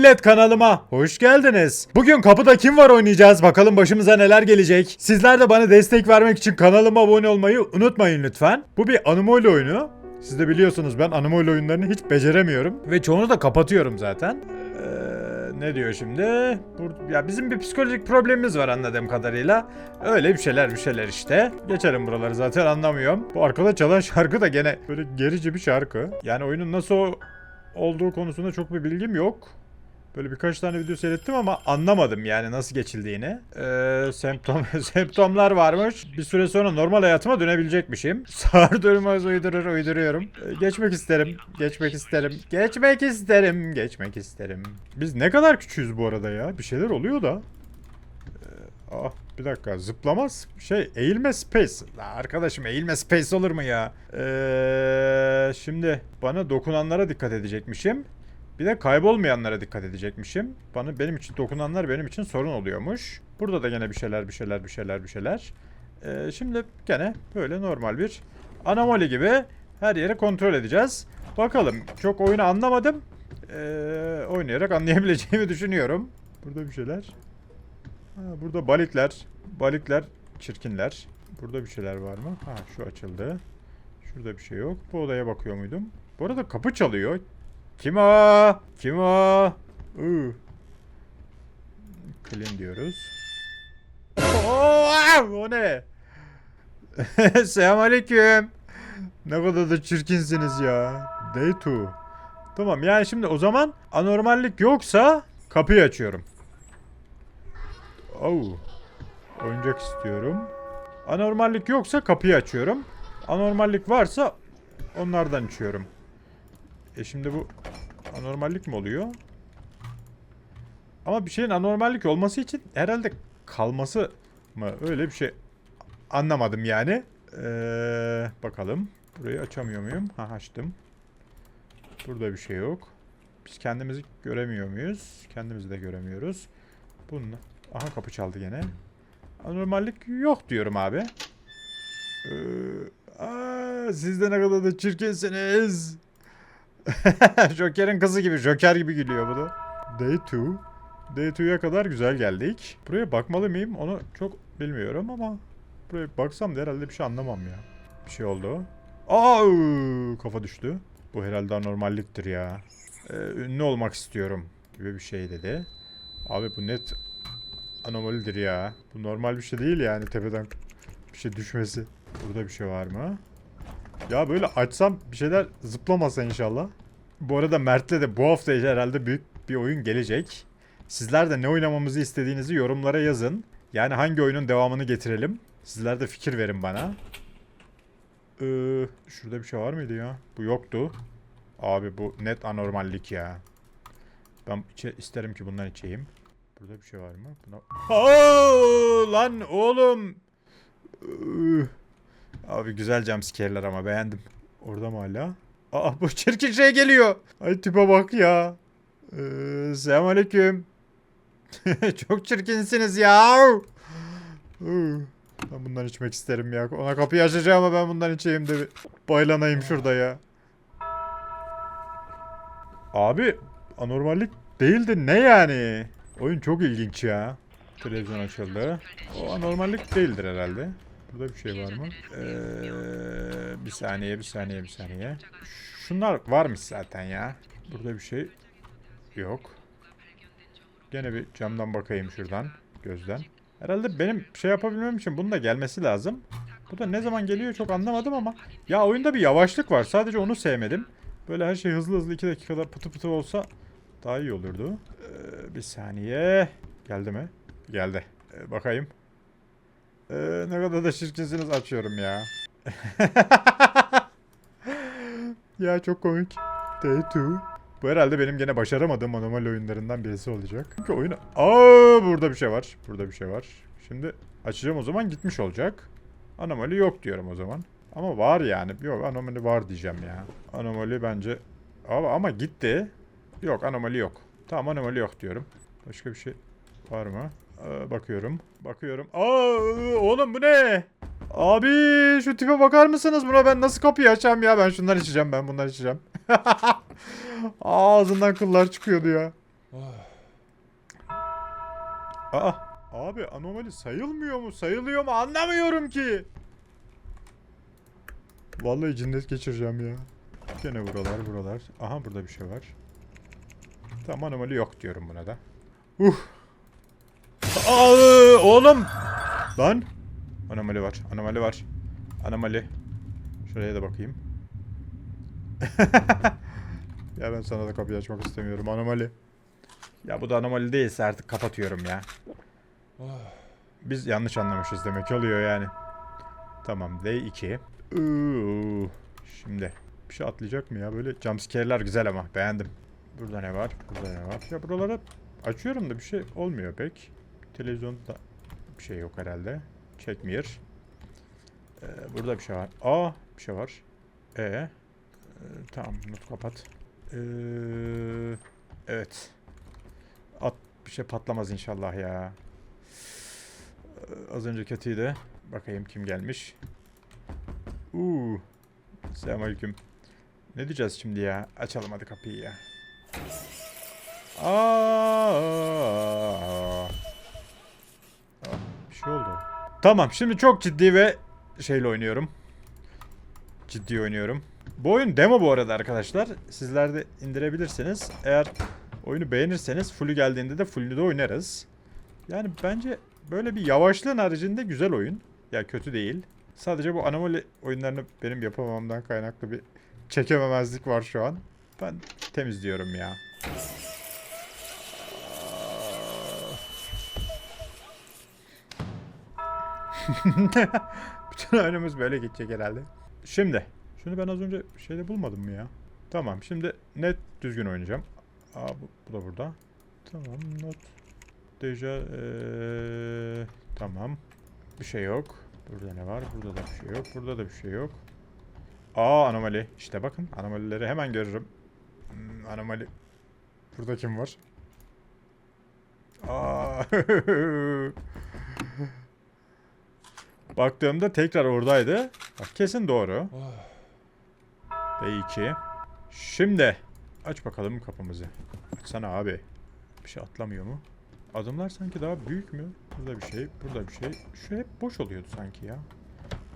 millet kanalıma hoş geldiniz. Bugün kapıda kim var oynayacağız bakalım başımıza neler gelecek. Sizler de bana destek vermek için kanalıma abone olmayı unutmayın lütfen. Bu bir Animal oyunu. Siz de biliyorsunuz ben Animal oyunlarını hiç beceremiyorum. Ve çoğunu da kapatıyorum zaten. Ee, ne diyor şimdi? Bur- ya bizim bir psikolojik problemimiz var anladığım kadarıyla. Öyle bir şeyler bir şeyler işte. Geçelim buraları zaten anlamıyorum. Bu arkada çalan şarkı da gene böyle gerici bir şarkı. Yani oyunun nasıl olduğu konusunda çok bir bilgim yok. Böyle birkaç tane video seyrettim ama anlamadım yani nasıl geçildiğini. Ee, semptom, semptomlar varmış. Bir süre sonra normal hayatıma dönebilecekmişim. Sağır dönmez uydurur uyduruyorum. Ee, geçmek isterim, geçmek isterim, geçmek isterim, geçmek isterim. Biz ne kadar küçüğüz bu arada ya? Bir şeyler oluyor da. Ee, ah bir dakika zıplamaz şey eğilme space. La arkadaşım eğilme space olur mu ya? Ee, şimdi bana dokunanlara dikkat edecekmişim. Bir de kaybolmayanlara dikkat edecekmişim. Bana benim için dokunanlar benim için sorun oluyormuş. Burada da gene bir şeyler bir şeyler bir şeyler bir şeyler. Ee, şimdi gene böyle normal bir anomali gibi her yeri kontrol edeceğiz. Bakalım çok oyunu anlamadım. Ee, oynayarak anlayabileceğimi düşünüyorum. Burada bir şeyler. Ha, burada balıklar. Balıklar çirkinler. Burada bir şeyler var mı? Ha şu açıldı. Şurada bir şey yok. Bu odaya bakıyor muydum? Bu arada kapı çalıyor. Kim o? Kim o? Iı. Clean diyoruz. Oo, o ne? Selamünaleyküm. Ne kadar da çirkinsiniz ya. Day 2. Tamam yani şimdi o zaman anormallik yoksa kapıyı açıyorum. Oh. Oyuncak istiyorum. Anormallik yoksa kapıyı açıyorum. Anormallik varsa onlardan içiyorum. E şimdi bu anormallik mi oluyor? Ama bir şeyin anormallik olması için herhalde kalması mı? Öyle bir şey anlamadım yani. Ee, bakalım. Burayı açamıyor muyum? Ha açtım. Burada bir şey yok. Biz kendimizi göremiyor muyuz? Kendimizi de göremiyoruz. Bununla. Aha kapı çaldı gene. Anormallik yok diyorum abi. Ee, aa, siz de ne kadar da çirkinsiniz. Joker'in kızı gibi, Joker gibi gülüyor bu da. Day 2. Day 2'ya kadar güzel geldik. Buraya bakmalı mıyım onu çok bilmiyorum ama buraya baksam da herhalde bir şey anlamam ya. Bir şey oldu. Aa, kafa düştü. Bu herhalde anormalliktir ya. Ee, ünlü olmak istiyorum gibi bir şey dedi. Abi bu net anomalidir ya. Bu normal bir şey değil yani tepeden bir şey düşmesi. Burada bir şey var mı? Ya böyle açsam bir şeyler zıplamasa inşallah. Bu arada Mert'le de bu hafta herhalde büyük bir oyun gelecek. Sizler de ne oynamamızı istediğinizi yorumlara yazın. Yani hangi oyunun devamını getirelim. Sizler de fikir verin bana. Ee, şurada bir şey var mıydı ya? Bu yoktu. Abi bu net anormallik ya. Ben içe, isterim ki bundan içeyim. Burada bir şey var mı? Buna... Oo, lan oğlum. Üh. Abi güzel jumpscare'ler ama beğendim. Orada mı hala? Aa bu çirkin şey geliyor. Ay tipe bak ya. Ee, selamünaleyküm. Çok çirkinsiniz ya. Ben bundan içmek isterim ya. Ona kapıyı açacağım ama ben bundan içeyim de baylanayım şurada ya. Abi anormallik değildi ne yani? Oyun çok ilginç ya. Televizyon açıldı. O anormallik değildir herhalde. Burada bir şey var mı? Ee, bir saniye, bir saniye, bir saniye. Şunlar varmış zaten ya. Burada bir şey yok. Gene bir camdan bakayım şuradan. Gözden. Herhalde benim şey yapabilmem için bunun da gelmesi lazım. Bu da ne zaman geliyor çok anlamadım ama. Ya oyunda bir yavaşlık var. Sadece onu sevmedim. Böyle her şey hızlı hızlı 2 dakikada pıtı pıtı olsa daha iyi olurdu. Ee, bir saniye. Geldi mi? Geldi. Ee, bakayım. Ee, ne kadar da şirkinsiniz açıyorum ya. ya çok komik. Day 2. Bu herhalde benim gene başaramadığım anomali oyunlarından birisi olacak. Çünkü oyunu... Aa burada bir şey var. Burada bir şey var. Şimdi açacağım o zaman gitmiş olacak. Anomali yok diyorum o zaman. Ama var yani. Yok anomali var diyeceğim ya. Anomali bence... Ama, ama gitti. Yok anomali yok. Tamam anomali yok diyorum. Başka bir şey var mı? Ee, bakıyorum. Bakıyorum. Aa oğlum bu ne? Abi şu tipe bakar mısınız? Buna ben nasıl kapıyı açacağım ya? Ben şundan içeceğim. Ben bundan içeceğim. Ağzından kıllar çıkıyordu ya. Aa, abi anomali sayılmıyor mu? Sayılıyor mu? Anlamıyorum ki. Vallahi cinnet geçireceğim ya. Gene buralar buralar. Aha burada bir şey var. Tamam anomali yok diyorum buna da. Uh. Aa, oğlum. Lan. Anomali var. Anomali var. Anomali. Şuraya da bakayım. ya ben sana da kapıyı açmak istemiyorum. Anomali. Ya bu da anomali değilse artık kapatıyorum ya. Biz yanlış anlamışız demek oluyor yani. Tamam D2. Iıı, Şimdi bir şey atlayacak mı ya? Böyle jumpscare'ler güzel ama beğendim. Burada ne var? Burada ne var? Ya buraları açıyorum da bir şey olmuyor pek. Televizyonda bir şey yok herhalde. Çekmiyor. Ee, burada bir şey var. Aa bir şey var. E. Ee, tamam not kapat. Ee, evet. At bir şey patlamaz inşallah ya. Ee, az önce kötüydü. Bakayım kim gelmiş. Uuu. Selamünaleyküm. Ne diyeceğiz şimdi ya? Açalım hadi kapıyı ya. Aa. Tamam şimdi çok ciddi ve şeyle oynuyorum. Ciddi oynuyorum. Bu oyun demo bu arada arkadaşlar. Sizler de indirebilirsiniz. Eğer oyunu beğenirseniz fullü geldiğinde de fullü de oynarız. Yani bence böyle bir yavaşlığın haricinde güzel oyun. Ya kötü değil. Sadece bu anomali oyunlarını benim yapamamamdan kaynaklı bir çekememezlik var şu an. Ben temizliyorum ya. Bütün oyunumuz böyle geçecek herhalde. Şimdi. Şunu ben az önce şeyde bulmadım mı ya? Tamam şimdi net düzgün oynayacağım. Aa bu, bu da burada. Tamam not. Deja eee, tamam. Bir şey yok. Burada ne var? Burada da bir şey yok. Burada da bir şey yok. Aa anomali. İşte bakın anomalileri hemen görürüm. Hmm, anomali. Burada kim var? Aa. Baktığımda tekrar oradaydı. Bak kesin doğru. D2. Şimdi aç bakalım kapımızı. Açsana abi. Bir şey atlamıyor mu? Adımlar sanki daha büyük mü? Burada bir şey, burada bir şey. Şu hep boş oluyordu sanki ya.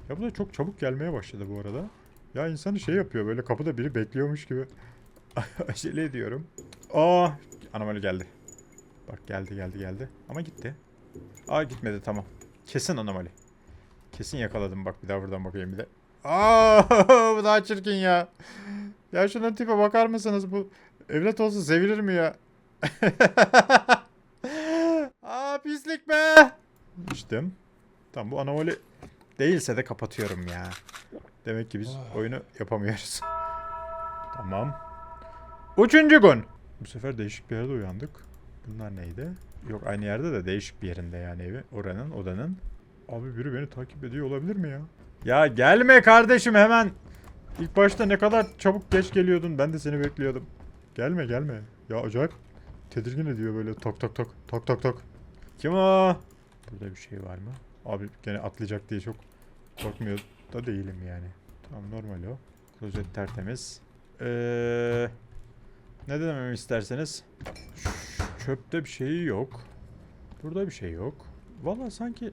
Ya bu da çok çabuk gelmeye başladı bu arada. Ya insanı şey yapıyor böyle kapıda biri bekliyormuş gibi. Acele ediyorum. Aa, anomali geldi. Bak geldi geldi geldi. Ama gitti. Aa gitmedi tamam. Kesin anomali. Kesin yakaladım bak bir daha buradan bakayım bir de. Aa bu daha çirkin ya. Ya şunun tipe bakar mısınız bu evlat olsa sevilir mi ya? Aa pislik be. İçtim. Tamam bu anomali değilse de kapatıyorum ya. Demek ki biz oyunu yapamıyoruz. Tamam. Üçüncü gün. Bu sefer değişik bir yerde uyandık. Bunlar neydi? Yok aynı yerde de değişik bir yerinde yani evi. Oranın, odanın. Abi biri beni takip ediyor olabilir mi ya? Ya gelme kardeşim hemen. İlk başta ne kadar çabuk geç geliyordun. Ben de seni bekliyordum. Gelme gelme. Ya acayip tedirgin ediyor böyle tok tok tok tok tok tok. Kim o? Burada bir şey var mı? Abi gene atlayacak diye çok korkmuyor da değilim yani. Tamam normal o. Klozet tertemiz. Eee ne dememi isterseniz? Ş- Çöpte bir şey yok. Burada bir şey yok. Valla sanki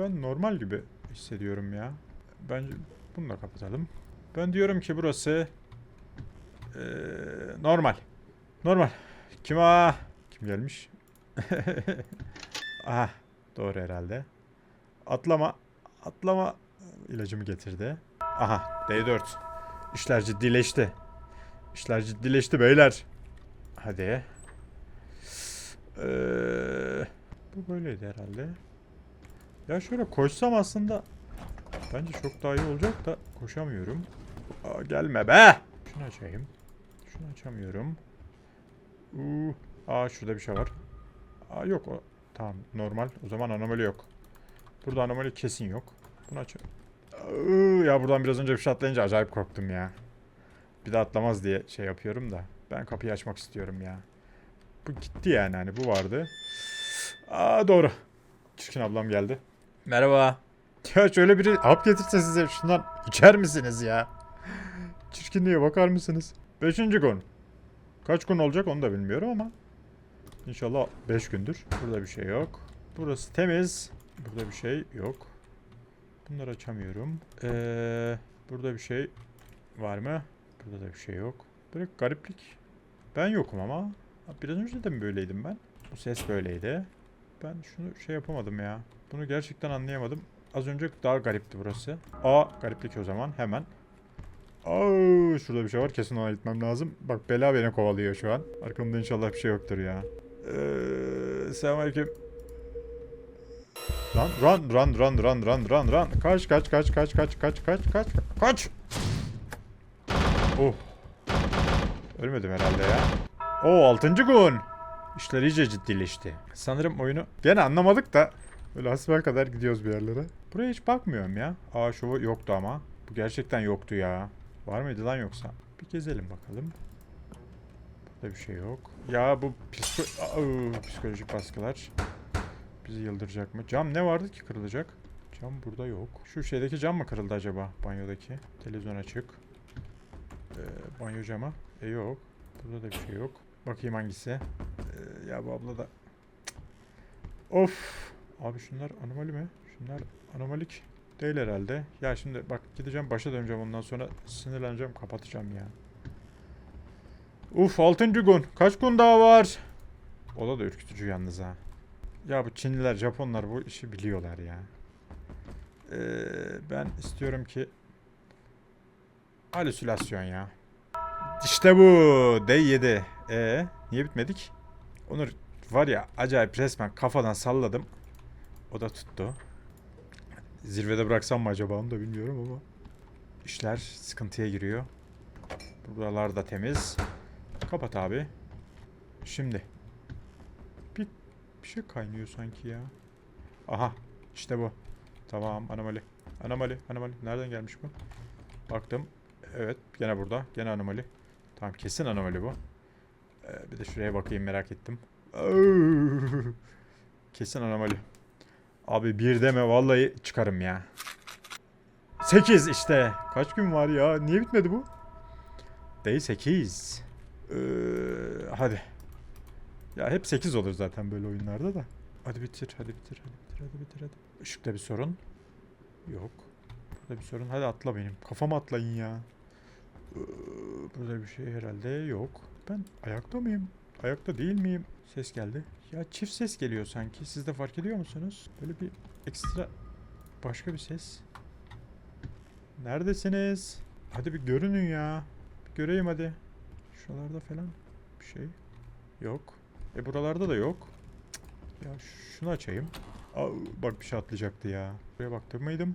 ben normal gibi hissediyorum ya. Bence bunu da kapatalım. Ben diyorum ki burası eee, normal. Normal. Kim o? Kim gelmiş? Aha doğru herhalde. Atlama. Atlama ilacımı getirdi. Aha D4. İşler ciddileşti. İşler ciddileşti beyler. Hadi. Ee, bu böyleydi herhalde. Ya şöyle koşsam aslında bence çok daha iyi olacak da koşamıyorum. Aa, gelme be. Şunu açayım. Şunu açamıyorum. Uu, aa şurada bir şey var. Aa yok o. Tamam normal. O zaman anomali yok. Burada anomali kesin yok. Bunu aç. Ya buradan biraz önce bir şey atlayınca acayip korktum ya. Bir de atlamaz diye şey yapıyorum da. Ben kapıyı açmak istiyorum ya. Bu gitti yani hani bu vardı. Aa doğru. Çirkin ablam geldi. Merhaba. Ya şöyle biri hap getirse size şundan içer misiniz ya? Çirkinliğe bakar mısınız? Beşinci gün. Kaç gün olacak onu da bilmiyorum ama. İnşallah 5 gündür. Burada bir şey yok. Burası temiz. Burada bir şey yok. Bunları açamıyorum. Ee, burada bir şey var mı? Burada da bir şey yok. Böyle gariplik. Ben yokum ama. Biraz önce de mi böyleydim ben? Bu ses böyleydi. Ben şunu şey yapamadım ya. Bunu gerçekten anlayamadım. Az önce daha garipti burası. Aa gariplik o zaman hemen. Aa şurada bir şey var kesin ona gitmem lazım. Bak bela beni kovalıyor şu an. Arkamda inşallah bir şey yoktur ya. Ee, selamünaleyküm. Run run run run run run run run. Kaç kaç kaç kaç kaç kaç kaç kaç kaç. Oh. Ölmedim herhalde ya. Oo 6. gün. İşler iyice ciddileşti. Sanırım oyunu gene anlamadık da böyle hasbel kadar gidiyoruz bir yerlere. Buraya hiç bakmıyorum ya. Aa şu yoktu ama. Bu gerçekten yoktu ya. Var mıydı lan yoksa? Bir gezelim bakalım. Burada bir şey yok. Ya bu psiko Aa, psikolojik baskılar bizi yıldıracak mı? Cam ne vardı ki kırılacak? Cam burada yok. Şu şeydeki cam mı kırıldı acaba? Banyodaki. Televizyon açık. Ee, banyo camı. E yok. Burada da bir şey yok. Bakayım hangisi. Ee, ya bu abla da... Of. Abi şunlar anomali mi? Şunlar anomalik değil herhalde. Ya şimdi bak gideceğim başa döneceğim ondan sonra sinirleneceğim kapatacağım ya. Uf 6. gün. Kaç gün daha var? O da da ürkütücü yalnız ha. Ya bu Çinliler, Japonlar bu işi biliyorlar ya. Ee, ben istiyorum ki halüsinasyon ya. İşte bu. D7. E niye bitmedik? Onur var ya acayip resmen kafadan salladım. O da tuttu. Zirvede bıraksam mı acaba onu da bilmiyorum ama. İşler sıkıntıya giriyor. Buralar da temiz. Kapat abi. Şimdi. Bir, bir şey kaynıyor sanki ya. Aha. işte bu. Tamam anomali. Anomali. Anomali. Nereden gelmiş bu? Baktım. Evet. Gene burada. Gene anomali. Tamam kesin anomali bu. Ee, bir de şuraya bakayım merak ettim. Kesin anomali. Abi bir deme vallahi çıkarım ya. 8 işte. Kaç gün var ya? Niye bitmedi bu? Day 8. Ee, hadi. Ya hep 8 olur zaten böyle oyunlarda da. Hadi bitir, hadi bitir, hadi bitir, hadi bitir, hadi. Işıkta bir sorun. Yok. Burada bir sorun. Hadi atla benim. Kafama atlayın ya. Ee, Burada bir şey herhalde yok. Ben ayakta mıyım? Ayakta değil miyim? Ses geldi. Ya çift ses geliyor sanki. Siz de fark ediyor musunuz? Böyle bir ekstra başka bir ses. Neredesiniz? Hadi bir görünün ya. Bir göreyim hadi. Şuralarda falan bir şey yok. E buralarda da yok. Cık, Ya şunu açayım. Aa, bak bir şey atlayacaktı ya. Buraya baktım mıydım?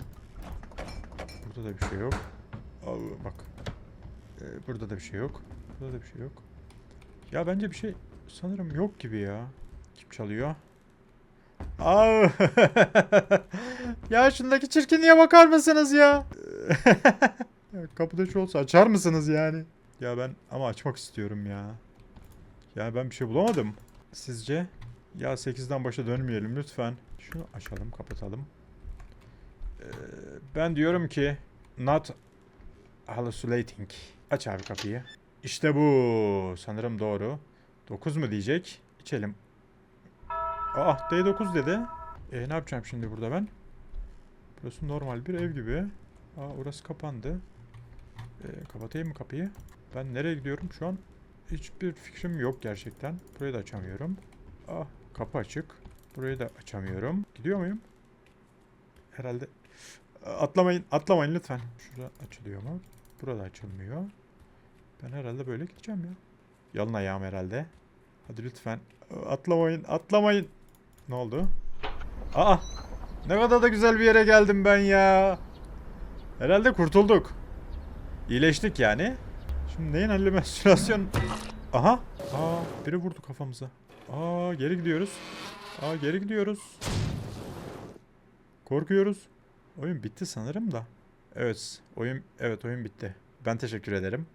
Burada da bir şey yok. Aa, bak. Ee, burada da bir şey yok. Burada da bir şey yok. Ya bence bir şey sanırım yok gibi ya. Kim çalıyor? Aa! ya şundaki çirkinliğe bakar mısınız ya? Kapıda şu olsa açar mısınız yani? Ya ben ama açmak istiyorum ya. Ya ben bir şey bulamadım. Sizce? Ya 8'den başa dönmeyelim lütfen. Şunu açalım, kapatalım. Ee, ben diyorum ki not hallucinating. Aç abi kapıyı. İşte bu. Sanırım doğru. 9 mu diyecek? İçelim. Aa D9 dedi. E ne yapacağım şimdi burada ben? Burası normal bir ev gibi. Aa orası kapandı. E, kapatayım mı kapıyı? Ben nereye gidiyorum şu an? Hiçbir fikrim yok gerçekten. Burayı da açamıyorum. Ah kapı açık. Burayı da açamıyorum. Gidiyor muyum? Herhalde. Atlamayın, atlamayın lütfen. Şurada açılıyor mu? Burada açılmıyor. Ben herhalde böyle gideceğim ya. Yalın ayağım herhalde. Hadi lütfen. Atlamayın, atlamayın. Ne oldu? Aa! Ne kadar da güzel bir yere geldim ben ya. Herhalde kurtulduk. İyileştik yani. Şimdi neyin halüsinasyon? Aha! Aa, biri vurdu kafamıza. Aa, geri gidiyoruz. Aa, geri gidiyoruz. Korkuyoruz. Oyun bitti sanırım da. Evet, oyun evet oyun bitti. Ben teşekkür ederim.